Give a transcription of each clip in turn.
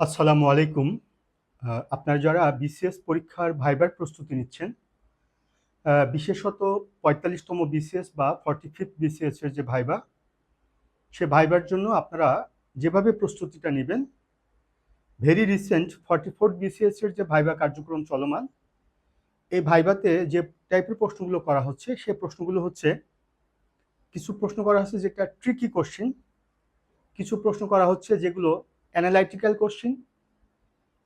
আসসালামু আলাইকুম। আপনারা যারা বিসিএস পরীক্ষার ভাইবার প্রস্তুতি নিচ্ছেন বিশেষত পঁয়তাল্লিশতম বিসিএস বা ফর্টি ফিফথ বিসিএস এর যে ভাইবা, সে ভাইবার জন্য আপনারা যেভাবে প্রস্তুতিটা নেবেন very recent forty fourth BCS এর যে ভাইবা কার্যক্রম চলমান, এই ভাইবাতে যে টাইপের প্রশ্নগুলো করা হচ্ছে, সে প্রশ্নগুলো হচ্ছে, কিছু প্রশ্ন করা হচ্ছে যেটা ট্রিকি কোশ্চেন কিছু প্রশ্ন করা হচ্ছে যেগুলো অ্যানালাইটিক্যাল কোশ্চেন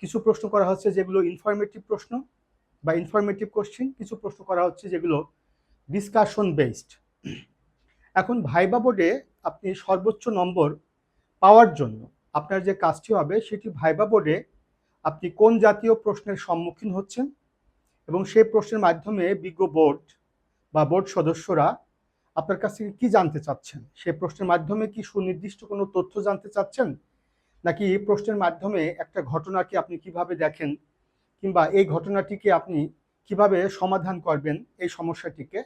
কিছু প্রশ্ন করা হচ্ছে যেগুলো ইনফরমেটিভ প্রশ্ন বা ইনফরমেটিভ কোশ্চেন কিছু প্রশ্ন করা হচ্ছে যেগুলো ডিসকাশন বেসড এখন ভাইবা বোর্ডে আপনি সর্বোচ্চ নম্বর পাওয়ার জন্য আপনার যে কাজটি হবে, সেটি ভাইবা বোর্ডে আপনি কোন জাতীয় প্রশ্নের সম্মুখীন হচ্ছেন এবং সেই প্রশ্নের মাধ্যমে বিজ্ঞ বোর্ড বা বোর্ড সদস্যরা আপনার কাছ থেকে কী জানতে চাচ্ছেন? সেই প্রশ্নের মাধ্যমে কি সুনির্দিষ্ট কোনো তথ্য জানতে চাচ্ছেন? নাকি প্রশ্নের মাধ্যমে একটা ঘটনাকে আপনি কীভাবে দেখেন? কিংবা এই ঘটনাটিকে আপনি কীভাবে সমাধান করবেন এই সমস্যাটিকে?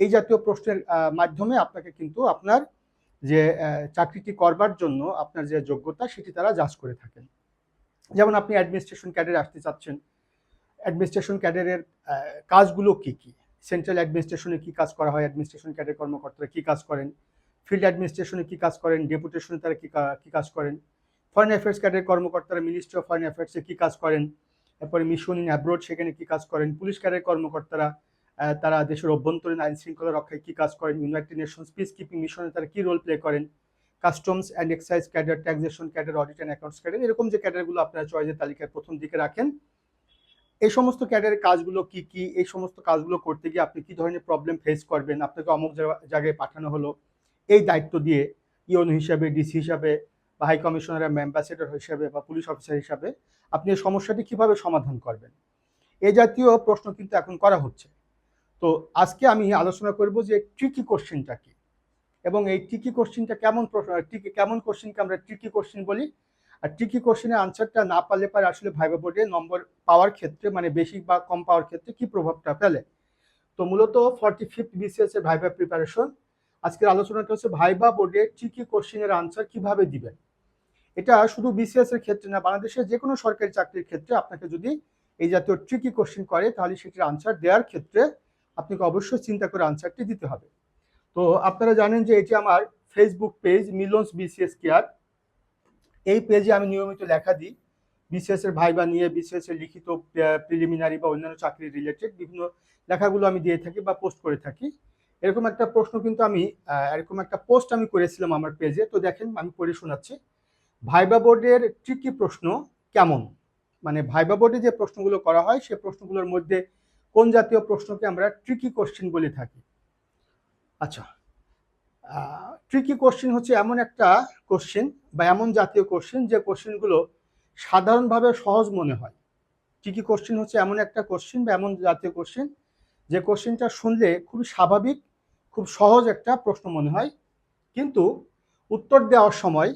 এই জাতীয় প্রশ্নের মাধ্যমে আপনাকে কিন্তু আপনার যে চাকরিটি করবার জন্য আপনার যে যোগ্যতা সেটি তারা যাচ করে থাকেন। যেমন আপনি অ্যাডমিনিস্ট্রেশন ক্যাডারে আসতে চাচ্ছেন। অ্যাডমিনিস্ট্রেশন ক্যাডারের কাজগুলো কি কি? সেন্ট্রাল অ্যাডমিনিস্ট্রেশনে কি কাজ করা হয়? অ্যাডমিনিস্ট্রেশন ক্যাডার কর্মকর্তারা কি কাজ করেন? ফিল্ড অ্যাডমিনিস্ট্রেশনে কি কাজ করেন? ডেপুটেশনে তারা কি কাজ করেন? ফরেন অ্যাফেয়ার্স ক্যাডারের কর্মকর্তারা মিনিস্ট্রি অফ ফরেন অ্যাফেয়ার্সে কী কাজ করেন? এরপরে মিশন ইন অ্যাব্রোড সেখানে কী কাজ করেন? পুলিশ ক্যাডারের কর্মকর্তারা তারা দেশের অভ্যন্তরীণ আইন শৃঙ্খলা রক্ষায় কী কাজ করেন? ইউনাইটেড নেশনস পিস কিপিং মিশনে তারা কী রোল প্লে করেন? Customs and excise cadre taxation cadre audit and accounts cadre এরকম যে ক্যাডারগুলো আপনারা চয়েসের তালিকায় প্রথম দিকে রাখেন। এই সমস্ত ক্যাডারের কাজগুলো কি কি? এই সমস্ত কাজগুলো করতে গিয়ে আপনি কি ধরনের প্রবলেম ফেস করবেন? আপনাকে অমুক জায়গা- জায়গায় পাঠানো হলো। এই দায়িত্ব দিয়ে ইউন হিসাবে, ডিসি হিসাবে বা হাই কমিশনার অ্যাম্বাসেডর হিসাবে বা পুলিশ অফিসার হিসাবে আপনি এই সমস্যাটি কীভাবে সমাধান করবেন? এ জাতীয় প্রশ্ন কিন্তু এখন করা হচ্ছে। তো আজকে আমি আলোচনা করব যে ট্রিকি কোশ্চেনটা কি? এবং এই ট্রিকি কোশ্চেনটা কেমন প্রশ্ন ট্রিকি কেমন কোশ্চেনকে আমরা ট্রিকি কোশ্চেন বলি? আর ট্রিকি কোশ্চেনের আনসারটা না পারলে পারে আসলে ভাইবা বোর্ডে নম্বর পাওয়ার ক্ষেত্রে মানে বেশি বা কম পাওয়ার ক্ষেত্রে কি প্রভাবটা ফেলে? তো মূলত ফর্টি ফিফথ বিসিএস এর ভাইবা প্রিপারেশন আজকের আলোচনাটা হচ্ছে ভাইবা বোর্ডে ট্রিকি কোশ্চেনের আনসার কীভাবে দিবেন? এটা শুধু বিসিএস এর ক্ষেত্রে না, বাংলাদেশের যে কোনো সরকারি চাকরির ক্ষেত্রে আপনাকে যদি এই জাতীয় ট্রিকি কোশ্চেন করে, তাহলে সেটির আনসার দেওয়ার ক্ষেত্রে আপনাকে অবশ্যই চিন্তা করে আনসারটি দিতে হবে। তো আপনারা জানেন যে এটি আমার Facebook page Milon's BCS care এই পেজে আমি নিয়মিত লেখা দিই। বিসিএস এর ভাইবা নিয়ে বিসিএস এর লিখিত প্রিলিমিনারি বা অন্যান্য চাকরি রিলেটেড বিভিন্ন লেখাগুলো আমি দিয়ে থাকি বা পোস্ট করে থাকি। এরকম একটা প্রশ্ন কিন্তু আমি এরকম একটা পোস্ট আমি করেছিলাম আমার পেজে তো দেখেন, আমি পড়ে শোনাচ্ছি। ভাইবা বোর্ডের ট্রিকি প্রশ্ন কেমন? মানে ভাইবা বোর্ডে যে প্রশ্নগুলো করা হয়, সে প্রশ্নগুলোর মধ্যে কোন জাতীয় প্রশ্নকে আমরা ট্রিকি কোশ্চেন বলে থাকি? আচ্ছা ট্রিকি কোশ্চেন হচ্ছে এমন একটা কোশ্চেন বা এমন জাতীয় কোশ্চেন যে কোশ্চেনগুলো সাধারণভাবে সহজ মনে হয়। ট্রিকি কোশ্চেন হচ্ছে এমন একটা কোশ্চেন বা এমন জাতীয় কোশ্চেন যে কোশ্চেনটা শুনলে খুবই স্বাভাবিক, খুব সহজ একটা প্রশ্ন মনে হয়। কিন্তু উত্তর দেওয়ার সময়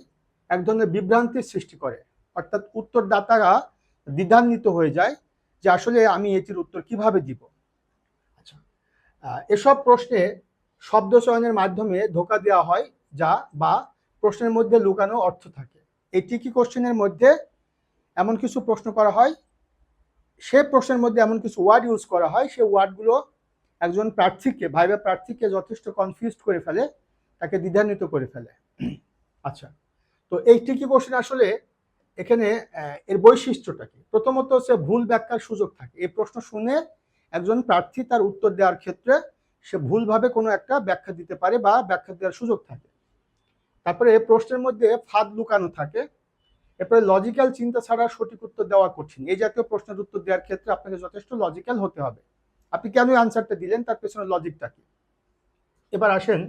এক ধরনের বিভ্রান্তির সৃষ্টি করে। অর্থাৎ উত্তরদাতারা দ্বিধান্বিত হয়ে যায় যে আসলে আমি এটির উত্তর কীভাবে দিব? আচ্ছা এসব প্রশ্নে শব্দ চয়নের মাধ্যমে ধোকা দেওয়া হয় যা বা প্রশ্নের মধ্যে লুকানো অর্থ থাকে। এই টিকি কোশ্চেনের মধ্যে এমন কিছু প্রশ্ন করা হয়। সে প্রশ্নের মধ্যে এমন কিছু ওয়ার্ড ইউজ করা হয়। সেই ওয়ার্ডগুলো একজন প্রার্থীকে, ভাইবা প্রার্থীকে যথেষ্ট কনফিউজড করে ফেলে, তাকে দ্বিধান্বিত করে ফেলে। আচ্ছা তো এই টিকি কোশ্চেন আসলে এখানে এর বৈশিষ্ট্যটা কি? প্রথমত হচ্ছে ভুল ব্যাখ্যার সুযোগ থাকে। এই প্রশ্ন শুনে একজন প্রার্থী তার উত্তর দেওয়ার ক্ষেত্রে সে ভুলভাবে কোনো একটা ব্যাখ্যা দিতে পারে বা ব্যাখ্যা দেওয়ার সুযোগ থাকে। তারপরে প্রশ্নের মধ্যে ফাঁদ লুকানো থাকে। এরপরে লজিক্যাল চিন্তা ছাড়া সঠিক উত্তর দেওয়া কঠিন। এই জাতীয় প্রশ্নের উত্তর দেওয়ার ক্ষেত্রে আপনাকে যথেষ্ট লজিক্যাল হতে হবে। আপনি কেন আনসারটা দিলেন? তার পেছনে লজিকটা কি? এবার আসেন,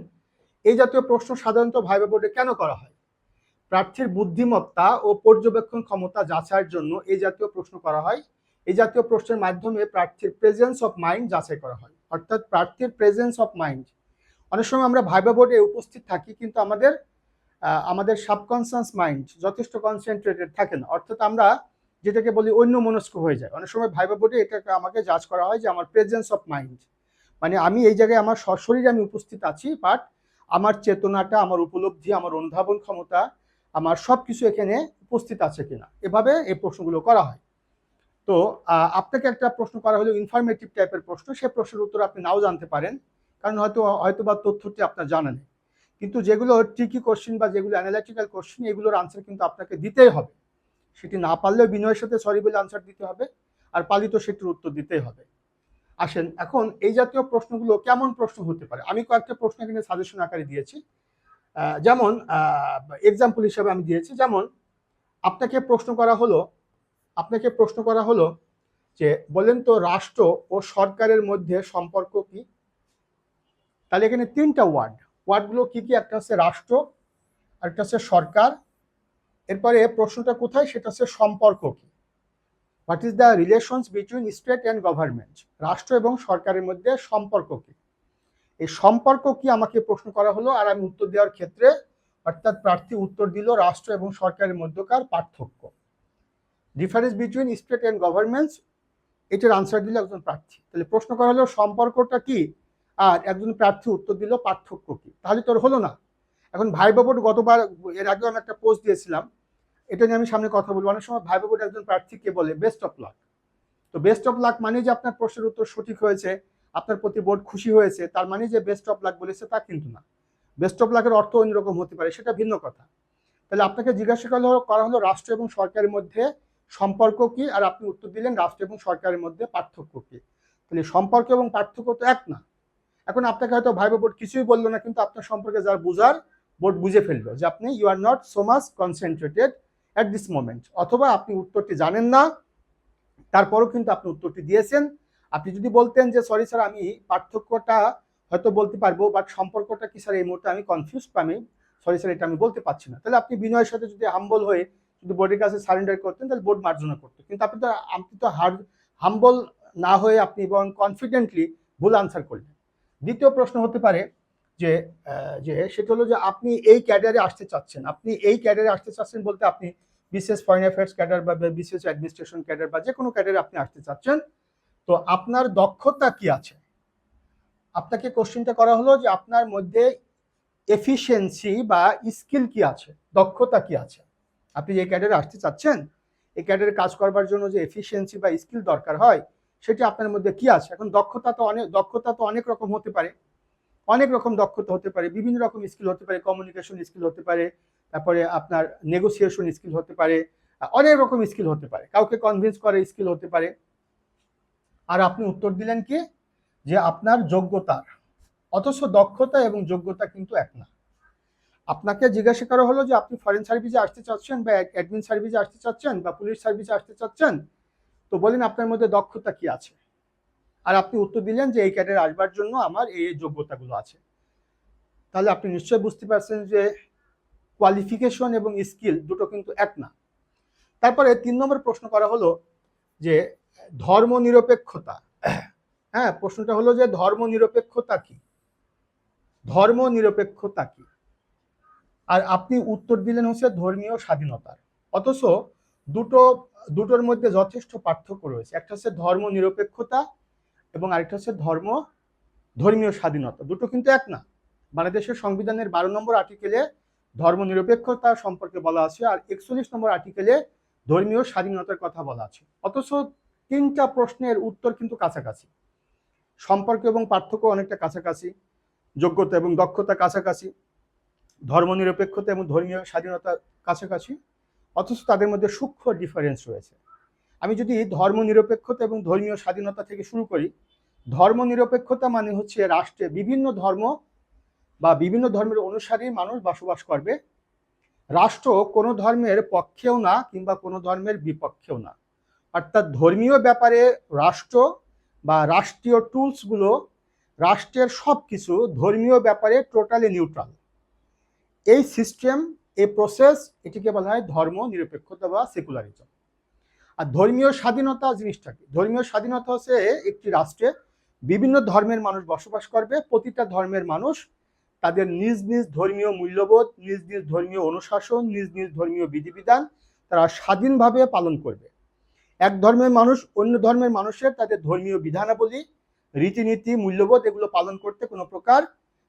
এই জাতীয় প্রশ্ন সাধারণত ভাইবা বোর্ডে কেন করা হয়? প্রার্থীর বুদ্ধিমত্তা ও পর্যবেক্ষণ ক্ষমতা যাচাইয়ের জন্য এই জাতীয় প্রশ্ন করা হয়। এই জাতীয় প্রশ্নের মাধ্যমে প্রার্থীর প্রেজেন্স অফ মাইন্ড যাচাই করা হয়। অর্থাৎ প্রার্থীর প্রেজেন্স অফ মাইন্ড অনেক সময় আমরা ভাইবা বোর্ডে উপস্থিত থাকি কিন্তু আমাদের আমাদের সাবকনসিয়াস মাইন্ড যথেষ্ট কনসেন্ট্রেটেড থাকে না। অর্থাৎ আমরা যেটাকে বলি অন্য মনস্ক হয়ে যায় অনেক সময় ভাইবা বোর্ডে এটাকে আমাকে যাচ করা হয় যে আমার প্রেজেন্স অফ মাইন্ড মানে আমি এই জায়গায় আমার সশরীরে আমি উপস্থিত আছি বাট আমার চেতনাটা, আমার উপলব্ধি, আমার অনুধাবন ক্ষমতা আমার সব কিছু এখানে উপস্থিত আছে কিনা? এভাবে এই প্রশ্নগুলো করা হয়। তো আপনাকে একটা প্রশ্ন করা হলো ইনফরমেটিভ টাইপের প্রশ্ন। সে প্রশ্নের উত্তর আপনি নাও জানতে পারেন, কারণ হয়তো হয়তো বা তথ্যটি আপনার জানা নেই। কিন্তু যেগুলো ট্রিকি কোশ্চেন বা যেগুলো অ্যানালাইটিক্যাল কোশ্চেন এগুলোর আনসার কিন্তু আপনাকে দিতেই হবে। সেটি না পারলেও বিনয়ের সাথে সরি বলে আনসার দিতে হবে, আর পালিত সেটির উত্তর দিতেই হবে। আসেন, এখন এই জাতীয় প্রশ্নগুলো কেমন প্রশ্ন হতে পারে? আমি কয়েকটা প্রশ্ন এখানে সাজেশন আকারে দিয়েছি। যেমন এক্সাম্পল হিসাবে আমি দিয়েছি। যেমন, আপনাকে প্রশ্ন করা হলো, আপনাকে প্রশ্ন করা হলো যে, বলেন তো রাষ্ট্র ও সরকারের মধ্যে সম্পর্ক কি? তাহলে এখানে তিনটা ওয়ার্ড ওয়ার্ডগুলো কি কি? একটা হচ্ছে রাষ্ট্র, আরেকটা হচ্ছে সরকার। এরপরে প্রশ্নটা কোথায়? সেটা হচ্ছে সম্পর্ক কি? What is the relations between state and government রাষ্ট্র এবং সরকারের মধ্যে সম্পর্ক কি? এই সম্পর্ক কি আমাকে প্রশ্ন করা হলো আর আমি উত্তর দেওয়ার ক্ষেত্রে অর্থাৎ প্রার্থী উত্তর দিল রাষ্ট্র এবং সরকারের মধ্যকার পার্থক্য। Difference between state and governments এটার আনসার দিল একজন প্রার্থী। তাহলে প্রশ্ন করা হলো, সম্পর্কটা কি? আর একজন প্রার্থী উত্তর দিল পার্থক্য কি? তাহলে তোর হলো না। এখন ভাই বাবুর গতবার, এর আগেও আমি একটা পোস্ট দিয়েছিলাম। এটা নিয়ে আমি সামনে কথা বলব। অনেক সময় ভাই বাবুর একজন প্রার্থীকে বলে বেস্ট অফ লাক তো বেস্ট অফ লাক মানে যে আপনার প্রশ্নের উত্তর সঠিক হয়েছে। আপনার প্রতি বোর্ড খুশি হয়েছে, তার মানে যে বেস্ট অফ লাক বলেছে তা কিন্তু না। বেস্ট অফ লাকের অর্থ অন্যরকম হতে পারে, সেটা ভিন্ন কথা। তাহলে আপনাকে জিজ্ঞাসা করা হলো করা হলো রাষ্ট্র এবং সরকারের মধ্যে সম্পর্ক কি? আর আপনি উত্তর দিলেন রাষ্ট্র এবং সরকারের মধ্যে পার্থক্য কি? তাহলে সম্পর্ক এবং পার্থক্য তো এক না। এখন আপনাকে হয়তো ভাইবা বোর্ড কিছুই বলল না, কিন্তু আপনার সম্পর্কে যার বুঝার বোর্ড বুঝে ফেলল যে আপনি you are not so much concentrated at this moment অথবা আপনি উত্তরটি জানেন না, তারপরও কিন্তু আপনি উত্তরটি দিয়েছেন আপনি যদি বলতেন যে সরি স্যার আমি পার্থক্যটা হয়তো বলতে পারব বাট সম্পর্কটা কি স্যার এই মুহূর্তে আমি কনফিউজ আমি সরি স্যার এটা আমি বলতে পারছি না। তাহলে আপনি বিনয়ের সাথে যদি হাম্বল হয়ে যদি বোর্ডের কাছে সারেন্ডার করতেন, তাহলে বোর্ড মার্জনা করতো। কিন্তু আপনি তো আপনি তো হার হাম্বল না হয়ে আপনি এবং কনফিডেন্টলি ভুল আনসার করলেন। দ্বিতীয় প্রশ্ন হতে পারে যে যে, সেটা হলো যে, আপনি এই ক্যাডারে আসতে চাচ্ছেন। আপনি এই ক্যাডারে আসতে চাচ্ছেন বলতে আপনি বিশেষ ফরেন অ্যাফেয়ার্স ক্যাডার বা বিশেষ অ্যাডমিনিস্ট্রেশন ক্যাডার বা যে কোনো ক্যাডারে আপনি আসতে চাচ্ছেন। তো আপনার দক্ষতা কি আছে? আপনাকে কোশ্চেনটা করা হলো যে আপনার মধ্যে এফিসিয়েন্সি বা স্কিল কি আছে? দক্ষতা কি আছে? আপনি যে ক্যাডারে আসতে চাচ্ছেন, এই ক্যাডারে কাজ করবার জন্য যে এফিসিয়েন্সি বা স্কিল দরকার হয়, সেটি আপনার মধ্যে কি আছে? এখন দক্ষতা তো অনেক, দক্ষতা তো অনেক রকম হতে পারে। অনেক রকম দক্ষতা হতে পারে, বিভিন্ন রকম স্কিল হতে পারে কমিউনিকেশন স্কিল হতে পারে, তারপরে আপনার নেগোসিয়েশন স্কিল হতে পারে, অনেক রকম স্কিল হতে পারে। কাউকে কনভিন্স করে স্কিল হতে পারে। আর আপনি উত্তর দিলেন কি? যে আপনার যোগ্যতার অথচ দক্ষতা এবং যোগ্যতা কিন্তু এক না। আপনাকে জিজ্ঞাসা করা হলো যে আপনি ফরেন সার্ভিসে আসতে চাচ্ছেন বা অ্যাডমিন সার্ভিসে আসতে চাচ্ছেন বা পুলিশ সার্ভিসে আসতে চাচ্ছেন? তো বলেন আপনার মধ্যে দক্ষতা কি আছে? আর আপনি উত্তর দিলেন যে এই ক্যাডারে আসবার জন্য আমার এই যোগ্যতাগুলো আছে। তাহলে আপনি নিশ্চয়ই বুঝতে পারছেন যে কোয়ালিফিকেশন এবং স্কিল দুটো কিন্তু এক না। তারপরে তিন নম্বর প্রশ্ন করা হলো যে ধর্ম নিরপেক্ষতা হ্যাঁ প্রশ্নটা হলো যে ধর্ম নিরপেক্ষতা কি? ধর্ম নিরপেক্ষতা কি? আর আপনি উত্তর দিলেন হচ্ছে ধর্মীয় স্বাধীনতার। অথচ দুটো, দুটোর মধ্যে যথেষ্ট পার্থক্য রয়েছে। একটা হচ্ছে ধর্ম নিরপেক্ষতা এবং আরেকটা হচ্ছে ধর্ম, ধর্মীয় স্বাধীনতা। দুটো কিন্তু এক না। বাংলাদেশের সংবিধানের বারো নম্বর আর্টিকেলে ধর্ম নিরপেক্ষতা সম্পর্কে বলা আছে আর একচল্লিশ নম্বর আর্টিকেলে ধর্মীয় স্বাধীনতার কথা বলা আছে। অথচ তিনটা প্রশ্নের উত্তর কিন্তু কাছাকাছি। সম্পর্ক এবং পার্থক্য অনেকটা কাছাকাছি, যোগ্যতা এবং দক্ষতা কাছাকাছি ধর্মনিরপেক্ষতা এবং ধর্মীয় স্বাধীনতা কাছাকাছি, অথচ তাদের মধ্যে সূক্ষ্ম ডিফারেন্স রয়েছে। আমি যদি ধর্মনিরপেক্ষতা এবং ধর্মীয় স্বাধীনতা থেকে শুরু করি ধর্মনিরপেক্ষতা মানে হচ্ছে রাষ্ট্রে বিভিন্ন ধর্ম বা বিভিন্ন ধর্মের অনুসারী মানুষ বসবাস করবে। রাষ্ট্র কোনো ধর্মের পক্ষেও না কিংবা কোনো ধর্মের বিপক্ষেও না। অর্থাৎ ধর্মীয় ব্যাপারে রাষ্ট্র বা রাষ্ট্রীয় টুলসগুলো, রাষ্ট্রের সব কিছু ধর্মীয় ব্যাপারে টোটালি নিউট্রাল এই সিস্টেম এই প্রসেস এটিকে বলা হয় ধর্ম নিরপেক্ষতা বা সেকুলারিজম আর ধর্মীয় স্বাধীনতা জিনিসটা কি? ধর্মীয় স্বাধীনতা হচ্ছে একটি রাষ্ট্রে বিভিন্ন ধর্মের মানুষ বসবাস করবে, প্রতিটা ধর্মের মানুষ তাদের নিজ নিজ ধর্মীয় মূল্যবোধ, নিজ নিজ ধর্মীয় অনুশাসন, নিজ নিজ ধর্মীয় বিধিবিধান তারা স্বাধীনভাবে পালন করবে। এক ধর্মের মানুষ অন্য ধর্মের মানুষের তাদের ধর্মীয় বিধানাবলী, রীতিনীতি, মূল্যবোধ এগুলো পালন করতে কোনো প্রকার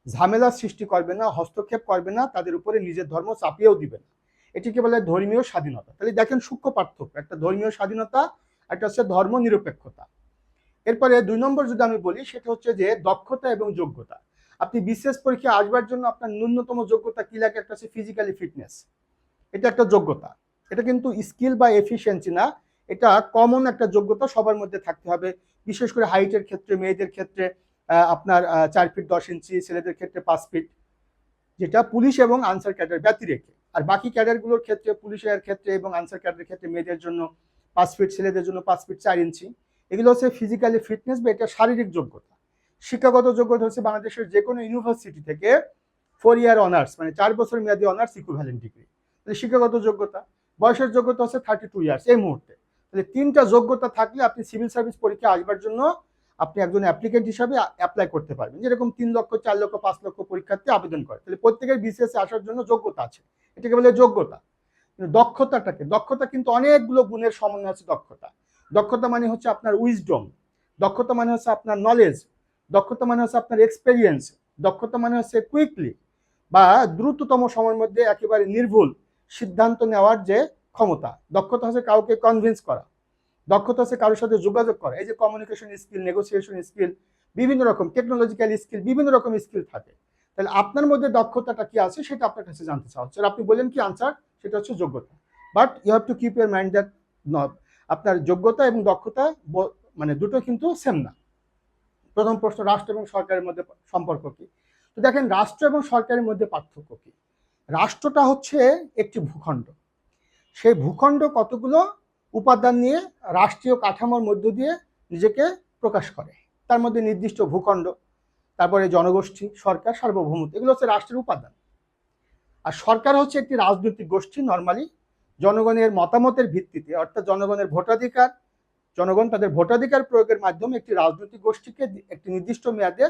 ঝামেলা সৃষ্টি করবে না, হস্তক্ষেপ করবে না, তাদের উপরে নিজের ধর্ম চাপিয়েও দিবে না। এটিকে বলে ধর্মীয় স্বাধীনতা। তাহলে দেখেন সূক্ষ্ম পার্থক্য। একটা ধর্মীয় স্বাধীনতা, একটা হচ্ছে ধর্ম নিরপেক্ষতা এরপরে দুই নম্বর যদি আমি বলি, সেটা হচ্ছে যে দক্ষতা এবং যোগ্যতা। আপনি বিশেষ পরীক্ষায় আসবার জন্য আপনার ন্যূনতম যোগ্যতা কি লাগে? একটা হচ্ছে ফিজিক্যালি ফিটনেস এটা একটা যোগ্যতা। এটা কিন্তু স্কিল বা এফিসিয়েন্সি না। এটা কমন একটা যোগ্যতা সবার মধ্যে থাকতে হবে। বিশেষ করে হাইটের ক্ষেত্রে, মেয়েদের ক্ষেত্রে আপনার চার ফিট দশ ইঞ্চি, ছেলেদের ক্ষেত্রে পাঁচ ফিট যেটা পুলিশ এবং আনসার ক্যাডার ব্যতি রেখে। আর বাকি ক্যাডারগুলোর ক্ষেত্রে, পুলিশের ক্ষেত্রে এবং আনসার ক্যাডারের ক্ষেত্রে মেয়েদের জন্য পাঁচ ফিট ছেলেদের জন্য পাঁচ ফিট চার ইঞ্চি। এগুলো হচ্ছে ফিজিক্যালি ফিটনেস বা এটা শারীরিক যোগ্যতা। শিক্ষাগত যোগ্যতা হচ্ছে বাংলাদেশের যে কোনো ইউনিভার্সিটি থেকে ফোর ইয়ার অনার্স মানে চার বছর মেয়াদী অনার্স ইকুইভ্যালেন্ট ডিগ্রি শিক্ষাগত যোগ্যতা, বয়সের যোগ্যতা হচ্ছে থার্টি টু ইয়ার্স এই মুহূর্তে। তাহলে তিনটা যোগ্যতা থাকলে আপনি সিভিল সার্ভিস পরীক্ষা আসবার জন্য আপনি একজন অ্যাপ্লিকেন্ট হিসাবে অ্যাপ্লাই করতে পারবেন। যেরকম তিন লক্ষ, চার লক্ষ, পাঁচ লক্ষ পরীক্ষার্থী আবেদন করে। তাহলে প্রত্যেকের বিসিএস আসার জন্য যোগ্যতা আছে। এটাকে বলে যোগ্যতা। কিন্তু দক্ষতাটাকে, দক্ষতা কিন্তু অনেকগুলো গুণের সমন্বয় আছে দক্ষতা। দক্ষতা মানে হচ্ছে আপনার উইজডম দক্ষতা মানে হচ্ছে আপনার নলেজ দক্ষতা মানে হচ্ছে আপনার এক্সপেরিয়েন্স দক্ষতা মানে হচ্ছে কুইকলি বা দ্রুততম সময়ের মধ্যে একেবারে নির্ভুল সিদ্ধান্ত নেওয়ার যে ক্ষমতা, দক্ষতা হচ্ছে কাউকে কনভিন্স করা, দক্ষতা হচ্ছে কারোর সাথে যোগাযোগ করা। এই যে কমিউনিকেশন স্কিল নেগোসিয়েশন স্কিল বিভিন্ন রকম টেকনোলজিক্যাল স্কিল বিভিন্ন রকম স্কিল থাকে। তাহলে আপনার মধ্যে দক্ষতাটা কি আছে সেটা আপনার কাছে জানতে চাওয়া হচ্ছে। আপনি বলেন কি আনসার সেটা হচ্ছে যোগ্যতা। But you have to keep your mind that not আপনার যোগ্যতা এবং দক্ষতা মানে দুটো কিন্তু সেম না। প্রথম প্রশ্ন, রাষ্ট্র এবং সরকারের মধ্যে সম্পর্ক কি? তো দেখেন, রাষ্ট্র এবং সরকারের মধ্যে পার্থক্য কি? রাষ্ট্রটা হচ্ছে একটি ভূখণ্ড। সেই ভূখণ্ড কতগুলো উপাদান নিয়ে রাষ্ট্রীয় কাঠামোর মধ্য দিয়ে নিজেকে প্রকাশ করে? তার মধ্যে নির্দিষ্ট ভূখণ্ড, তারপরে জনগোষ্ঠী, সরকার, সার্বভৌমত্ব, এগুলো হচ্ছে রাষ্ট্রের উপাদান। আর সরকার হচ্ছে একটি রাজনৈতিক গোষ্ঠী নর্মালি জনগণের মতামতের ভিত্তিতে, অর্থাৎ জনগণের ভোটাধিকার, জনগণ তাদের ভোটাধিকার প্রয়োগের মাধ্যমে একটি রাজনৈতিক গোষ্ঠীকে একটি নির্দিষ্ট মেয়াদে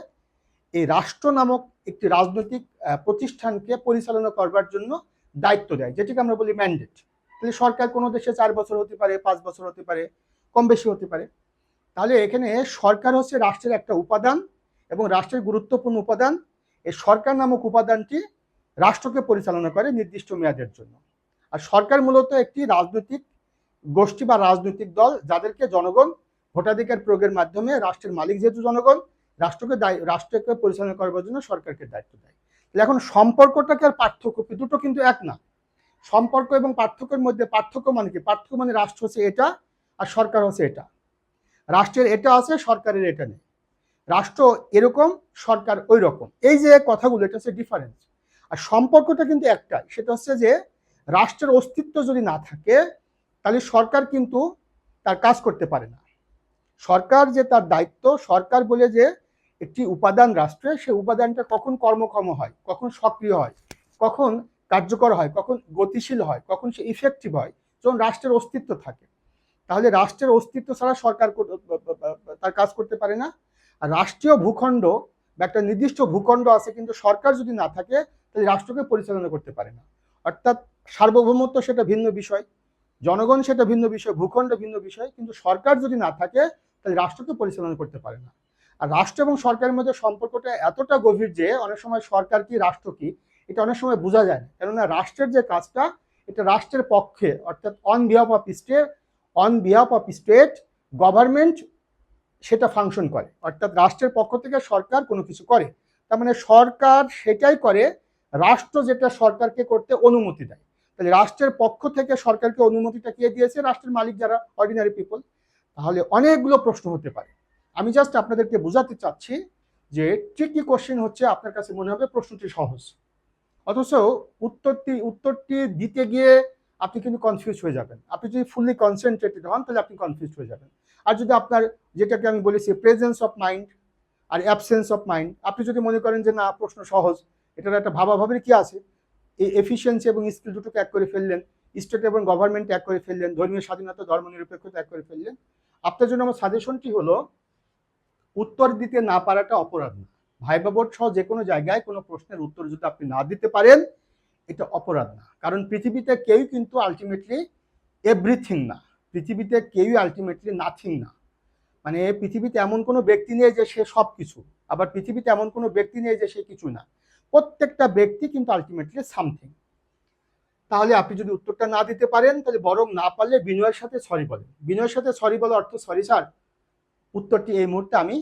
এই রাষ্ট্র নামক একটি রাজনৈতিক প্রতিষ্ঠানকে পরিচালনা করবার জন্য দায়িত্ব দেয়, যেটিকে আমরা বলি ম্যান্ডেট তাহলে সরকার কোনো দেশে চার বছর হতে পারে, পাঁচ বছর হতে পারে, কম বেশি হতে পারে। তাহলে এখানে সরকার হচ্ছে রাষ্ট্রের একটা উপাদান এবং রাষ্ট্রের গুরুত্বপূর্ণ উপাদান। এই সরকার নামক উপাদানটি রাষ্ট্রকে পরিচালনা করে নির্দিষ্ট মেয়াদের জন্য। আর সরকার মূলত একটি রাজনৈতিক গোষ্ঠী বা রাজনৈতিক দল যাদেরকে জনগণ ভোটাধিকার প্রয়োগের মাধ্যমে রাষ্ট্রের মালিক যেহেতু জনগণ, রাষ্ট্রকে দায়, রাষ্ট্রকে পরিচালনা করবার জন্য সরকারকে দায়িত্ব দেয়। তাহলে এখন সম্পর্কটাকে আর পার্থক্য দুটো কিন্তু এক না। সম্পর্ক এবং পার্থক্যের মধ্যে পার্থক্য মানে কি? পার্থক্য মানে রাষ্ট্র হচ্ছে এটা আর সরকার হচ্ছে এটা। রাষ্ট্রের এটা আছে, সরকারের এটা নেই। রাষ্ট্র এরকম, সরকার ওই রকম এই যে কথাগুলো, এটা হচ্ছে ডিফারেন্স আর সম্পর্কটা কিন্তু একটাই, সেটা হচ্ছে যে রাষ্ট্রের অস্তিত্ব যদি না থাকে, তাহলে সরকার কিন্তু তার কাজ করতে পারে না। সরকার যে তার দায়িত্ব, সরকার বলে যে একটি উপাদান রাষ্ট্রে সে উপাদানটা কখন কর্মক্ষম হয়, কখন সক্রিয় হয়, কখন কার্যকর হয়, কখন গতিশীল হয়, কখন সে ইফেক্টিভ হয়, যখন রাষ্ট্রের অস্তিত্ব থাকে। তাহলে রাষ্ট্রের অস্তিত্ব ছাড়া সরকার তার কাজ করতে পারে না। আর রাষ্ট্রীয় ভূখণ্ড বা একটা নির্দিষ্ট ভূখণ্ড আছে, কিন্তু সরকার যদি না থাকে, তাহলে রাষ্ট্রকে পরিচালনা করতে পারে না। অর্থাৎ সার্বভৌমত্ব সেটা ভিন্ন বিষয়, জনগণ সেটা ভিন্ন বিষয়, ভূখণ্ড ভিন্ন বিষয়, কিন্তু সরকার যদি না থাকে, তাহলে রাষ্ট্রকে পরিচালনা করতে পারে না। আর রাষ্ট্র এবং সরকারের মধ্যে সম্পর্কটা এতটা গভীর যে, অনেক সময় সরকার কি, রাষ্ট্র কি এটা অনেক সময় বোঝা যায় না। কেননা রাষ্ট্রের যে কাজটা, এটা রাষ্ট্রের পক্ষে, অর্থাৎ on behalf of state on behalf of state government সেটা ফাংশন করে। অর্থাৎ রাষ্ট্রের পক্ষ থেকে সরকার কোনো কিছু করে। তার মানে সরকার সেটাই করে, রাষ্ট্র যেটা সরকারকে করতে অনুমতি দেয়। তাহলে রাষ্ট্রের পক্ষ থেকে সরকারকে অনুমতিটা কে দিয়েছে? রাষ্ট্রের মালিক যারা অর্ডিনারি পিপল তাহলে অনেকগুলো প্রশ্ন হতে পারে। আমি জাস্ট আপনাদেরকে বোঝাতে চাচ্ছি যে ট্রিকি কোশ্চেন হচ্ছে আপনার কাছে মনে হবে, প্রশ্নটি সহজ। অথচ উত্তরটি উত্তরটি দিতে গিয়ে আপনি কিন্তু কনফিউজ হয়ে যাবেন। আপনি যদি ফুললি কনসেন্ট্রেটেড হন, তাহলে আপনি কনফিউজ হয়ে যাবেন। আর যদি আপনার, যেটাকে আমি বলেছি প্রেজেন্স অফ মাইন্ড আর অ্যাবসেন্স অফ মাইন্ড আপনি যদি মনে করেন যে না, প্রশ্ন সহজ, এটার একটা ভাবাভাবের কি আছে? এই এফিসিয়েন্সি এবং স্কিল দুটোকে এক করে ফেললেন স্টেট এবং গভর্নমেন্ট এক করে ফেললেন, ধর্মীয় স্বাধীনতা ধর্ম নিরপেক্ষতা এক করে ফেললেন। আপনার জন্য আমার সাজেশনটি হলো, উত্তর দিতে না পারাটা অপরাধ না। ভাইবা বোর্ড সহ যে কোনো জায়গায় কোনো প্রশ্নের উত্তর যদি আপনি না দিতে পারেন, এটা অপরাধ না। কারণ পৃথিবীতে কেউই কিন্তু আলটিমেটলি এভরিথিং না। পৃথিবীতে কেউই আলটিমেটলি নাথিং না। মানে পৃথিবীতে এমন কোনো ব্যক্তি নেই যে সে সব কিছু আবার পৃথিবীতে এমন কোনো ব্যক্তি নেই যে সে কিছু না। প্রত্যেকটা ব্যক্তি কিন্তু আলটিমেটলি সামথিং তাহলে আপনি যদি উত্তরটা না দিতে পারেন, তাহলে বরং না পারলে বিনয়ের সাথে সরি বলেন। বিনয়ের সাথে সরি বলার অর্থ সরি স্যার উত্তরটি এই মুহূর্তে আমি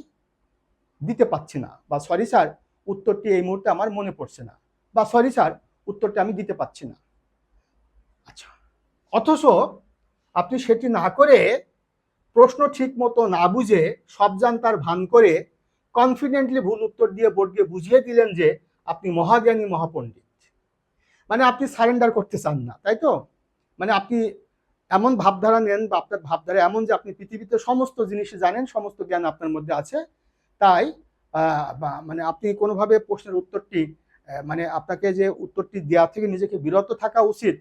দিতে পাচ্ছি না। বা সরি স্যার উত্তরটি এই মুহূর্তে আমার মনে পড়ছে না। বা সরি স্যার উত্তরটি আমি দিতে পাচ্ছি না। আচ্ছা অথচ আপনি সেটি না করে প্রশ্ন ঠিক মতো না বুঝে সব জানতার ভান করে কনফিডেন্টলি ভুল উত্তর দিয়ে বোর্ডকে বুঝিয়ে দিলেন যে আপনি মহাজ্ঞানী, মহাপণ্ডিত। মানে আপনি সারেন্ডার করতে চান না, তাই তো? মানে আপনি এমন ভাবধারা নেন বা আপনার ভাবধারা এমন যে আপনি পৃথিবীতে সমস্ত জিনিস জানেন, সমস্ত জ্ঞান আপনার মধ্যে আছে তাই মানে আপনি কোনোভাবে প্রশ্নের উত্তরটি মানে আপনাকে যে উত্তরটি দেওয়া থেকে নিজেকে বিরত থাকা উচিত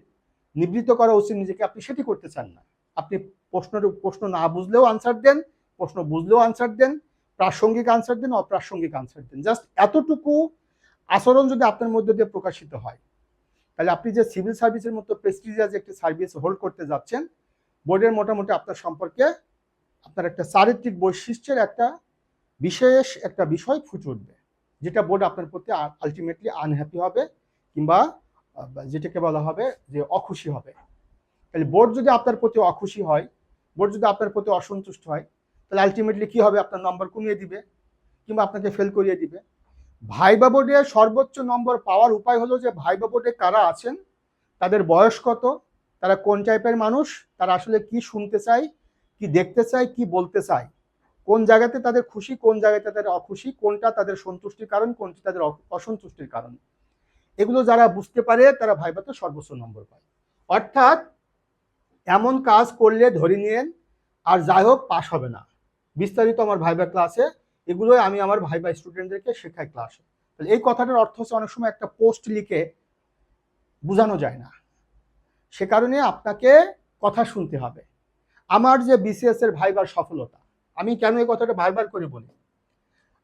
নিবৃত্ত করা উচিত নিজেকে, আপনি সেটি করতে চান না। আপনি প্রশ্নের, প্রশ্ন না বুঝলেও আনসার দেন, প্রশ্ন বুঝলেও আনসার দেন, প্রাসঙ্গিক আনসার দেন, অপ্রাসঙ্গিক আনসার দেন। জাস্ট এতটুকু আচরণ যদি আপনার মধ্যে দিয়ে প্রকাশিত হয়, তাহলে আপনি যে সিভিল সার্ভিসের মতো প্রেস্টিজিয়াস একটি সার্ভিস হোল্ড করতে যাচ্ছেন বোর্ডের মোটামুটি আপনার সম্পর্কে আপনার একটা চারিত্রিক বৈশিষ্ট্যের একটা বিশেষ একটা বিষয় ফুটে উঠবে, যেটা বোর্ড আপনার প্রতি আলটিমেটলি আনহ্যাপি হবে কিংবা যেটাকে বলা হবে যে অখুশি হবে। তাহলে বোর্ড যদি আপনার প্রতি অখুশি হয় বোর্ড যদি আপনার প্রতি অসন্তুষ্ট হয়, তাহলে আলটিমেটলি কী হবে? আপনার নম্বর কমিয়ে দিবে কিংবা আপনাকে ফেল করিয়ে দিবে। ভাইবা বোর্ডে সর্বোচ্চ নম্বর পাওয়ার উপায় হলো যে ভাইবা বোর্ডে কারা আছেন, তাদের বয়স কত, তারা কোন টাইপের মানুষ, তারা আসলে কি শুনতে চায়, কি দেখতে চায়, কি বলতে চায়। কোন জায়গাতে তাদের খুশি, কোন জায়গাতে তাদের অখুশি, কোনটা তাদের সন্তুষ্টির কারণ, কোনটি তাদের অসন্তুষ্টির কারণ। এগুলো যারা বুঝতে পারে, তারা ভাইবাতে সর্বোচ্চ নম্বর পায়। অর্থাৎ এমন কাজ করলে ধরে নিয়েন, আর যাই হোক, পাশ হবে না। বিস্তারিত আমার ভাইবা ক্লাসে এগুলোই আমি আমার ভাইবা স্টুডেন্টদেরকে শেখাই ক্লাসে তাহলে এই কথাটার অর্থ হচ্ছে অনেক সময় একটা পোস্ট লিখে বোঝানো যায় না। সে কারণে আপনাকে কথা শুনতে হবে। আমার যে বিসিএস এর ভাইবার সফলতা আমি কেন এই কথাটা বারবার করে বলি?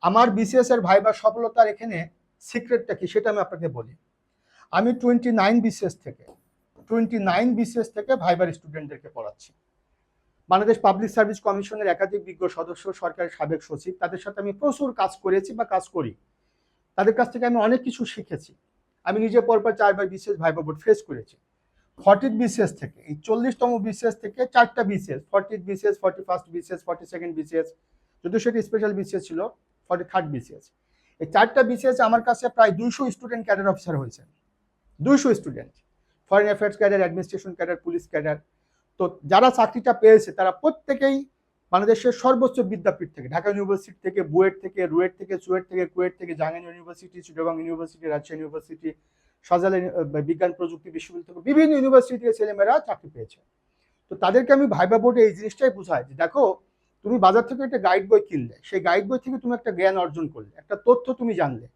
আমার বিসিএস এর ভাইবার সফলতার এখানে সিক্রেটটা কি সেটা আমি আপনাকে বলি। আমি টোয়েন্টি নাইন বিসিএস থেকে টোয়েন্টি নাইন বিসিএস থেকে ভাইবার স্টুডেন্টদেরকে পড়াচ্ছি। বাংলাদেশ পাবলিক সার্ভিস কমিশনের একাধিক বিজ্ঞ সদস্য, সরকারের সাবেক সচিব, তাদের সাথে আমি প্রচুর কাজ করেছি বা কাজ করি। তাদের কাছ থেকে আমি অনেক কিছু শিখেছি। আমি নিজে পরপর চারবার বিশেষ ভাইবা বোর্ড ফেস করেছি। ফর্টিথ বিসিএস থেকে, এই চল্লিশতম বিসিএস থেকে চারটা BCS fortieth BCS forty first BCS forty second BCS যদিও সেটি স্পেশাল বিসিএস ছিল ফর্টি থার্ড বিসিএস এই চারটা বিসিএস আমার কাছে প্রায় দুইশো স্টুডেন্ট ক্যাডার অফিসার হয়েছে, দুইশো student foreign affairs cadre administration cadre police cadre তো যারা চাকরিটা পেয়েছে, তারা প্রত্যেকেই বাংলাদেশের সর্বোচ্চ বিদ্যাপীঠ থেকে, ঢাকা ইউনিভার্সিটি থেকে, বুয়েট থেকে, রুয়েট থেকে চুয়েট থেকে, কুয়েট থেকে, Jahangir university Chittagong university Rajshahi university ah, বিজ্ঞান প্রযুক্তি বিশ্ববিদ্যালয় বিভিন্ন ইউনিভার্সিটি থেকে ছেলেমেয়েরা চাকরি পেয়েছে। তো তাদেরকে আমি ভাইবা বোর্ডে এই জিনিসটাই বোঝাই যে দেখো তুমি বাজার থেকে একটা গাইড বই কিনলে সেই গাইড বই থেকে তুমি একটা জ্ঞান অর্জন করলে একটা তথ্য তুমি জানলে।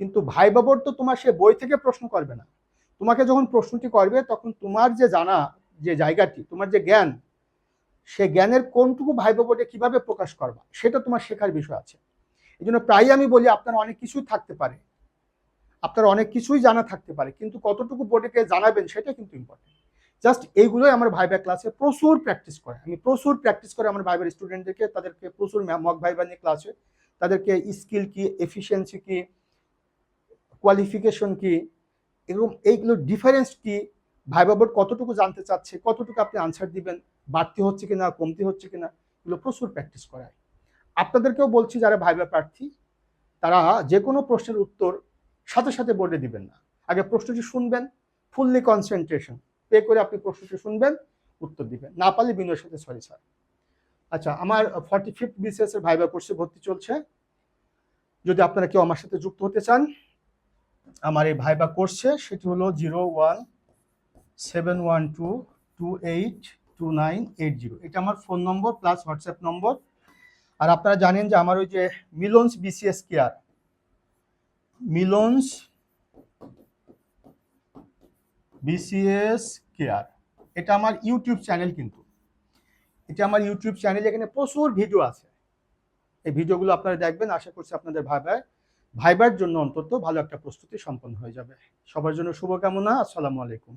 কিন্তু ভাইবা বোর্ড তো তোমার সে বই থেকে প্রশ্ন করবে না। তোমাকে যখন প্রশ্নটি করবে তখন তোমার যে জানা যে জায়গাটি তোমার যে জ্ঞান সে জ্ঞানের কোনটুকু ভাইবা বোর্ডে কীভাবে প্রকাশ করবা সেটা তোমার শেখার বিষয় আছে। এই জন্য প্রায়ই আমি বলি আপনার অনেক কিছুই থাকতে পারে। আপনার অনেক কিছুই জানা থাকতে পারে, কিন্তু কতটুকু বোর্ডেকে জানাবেন সেটা কিন্তু ইম্পর্টেন্ট জাস্ট এইগুলোই আমার ভাইবা ক্লাসে প্রচুর প্র্যাকটিস করে। আমি প্রচুর প্র্যাকটিস করে আমার ভাইবার স্টুডেন্টদেরকে তাদেরকে প্রচুর মক ভাইবা নিয়ে ক্লাসে তাদেরকে স্কিল কি এফিসিয়েন্সি কি কোয়ালিফিকেশন কি এরকম এইগুলো ডিফারেন্স কি, ভাইবা বোর্ড কতটুকু জানতে চাচ্ছে, কতটুকু আপনি আনসার দিবেন, বাড়তি হচ্ছে কিনা, কমতি হচ্ছে কিনা, এগুলো প্রচুর প্র্যাকটিস করায়। আপনাদেরকেও বলছি, যারা ভাইবা প্রার্থী, তারা যে কোনো প্রশ্নের উত্তর সাথে সাথে বোর্ডে দিবেন না। আগে প্রশ্নটি শুনবেন ফুললি কনসেন্ট্রেশন পে করে আপনি প্রশ্নটি শুনবেন, উত্তর দিবেন। না পারলে বিনয়ের সাথে সরি স্যার আচ্ছা আমার ফর্টি ফিফথ বিসিএস এর ভাইবা কোর্সে ভর্তি চলছে। যদি আপনারা কেউ আমার সাথে যুক্ত হতে চান, আমার এই ভাইবা কোর্সে সেটি হলো zero one seven one two two eight two nine eight zero এটা আমার phone number plus WhatsApp number আর আপনারা জানেন যে আমার ওই যে Milon's BCS care Milon's, BCS care. এটা আমার ইউটিউব চ্যানেল কিন্তু। এটা আমার ইউটিউব চ্যানেল এখানে প্রচুর ভিডিও আছে। এই ভিডিওগুলো আপনারা দেখবেন, আশা করছি আপনাদের ভাইবার ভাইবার জন্য অন্তত ভালো একটা প্রস্তুতি সম্পন্ন হয়ে যাবে। সবার জন্য শুভকামনা, আসসালামু আলাইকুম।